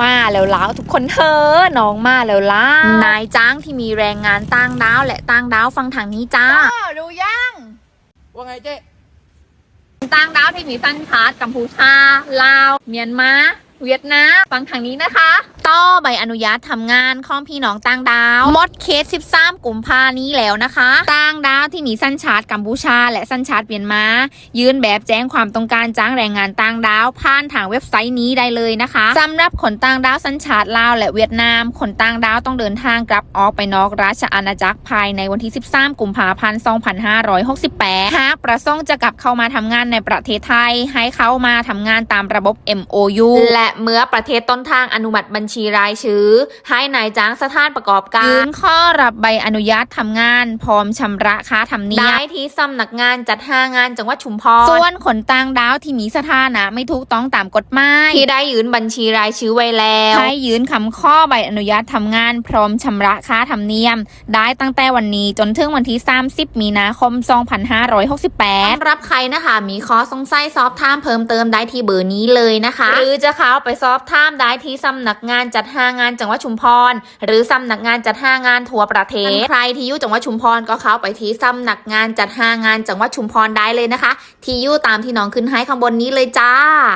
มาแล้วล้าวทุกคนเธอน้องมาแล้วล้านายจ้างที่มีแรงงานต่างดาวและต่างดาวฟังทางนี้จ้ารู้ยังว่าไงเจ๊ต่างดาวที่มีสัญชาติกัมพูชาลาว เมียนมา เวียดนามฟังทางนี้นะคะ ต่อใบอนุญาตทำงานของพี่น้องต่างดาวมดเคส 13กุมภานี้แล้วนะคะต่างดาวที่มีสัญชาติกัมพูชา และสัญชาติเมียนมา ยื่นแบบแจ้งความต้องการจ้างแรงงานต่างดาว ผ่านทางเว็บไซต์นี้ได้เลยนะคะสำหรับคนต่างดาวสัญชาติลาวและเวียดนามคนต่างดาวต้องเดินทางกลับออกไปนอกราชอาณาจักรภายในวันที่ 13 กุมภาพันธ์ 2568 หากประสงค์จะกลับเข้ามาทำงานในประเทศไทย ให้เข้ามาทำงานตามระบบ MOU และเมื่อประเทศต้นทางอนุมัติบัญชีรายชื่อ ให้นายจ้างสถานประกอบการยื่นข้อรับใบอนุญาตทำงาน พร้อมชำระค่าธรรมเนียมได้ที่สำนักงานจัดหางานจังหวัดชุมพรส่วนคนต่างดาวที่มีสถานะ ไม่ถูกต้องตามกฎหมายที่ได้ยื่นบัญชีรายชื่อไว้แล้วให้ยื่นคำข้อใบอนุญาตทำงาน พร้อมชำระค่าธรรมเนียม ได้ตั้งแต่วันนี้จนถึงวันที่ 30 มีนาคม 2568สำหรับใครนะคะมีข้อสงสัยสอบถามเพิ่มเติมได้ที่เบอร์นี้เลยนะคะ หรือจะเข้าไปสอบถามได้ที่สำนักงานจัดหางานจังหวัดชุมพร หรือสำนักงานจัดหางานทั่วประเทศ ใครที่อยู่จังหวัดชุมพรก็เข้าไปที่สำนักงานจัดหางานจังหวัดชุมพรได้เลยนะคะ ที่อยู่ตามที่น้องขึ้นให้ข้างบนนี้เลยจ้า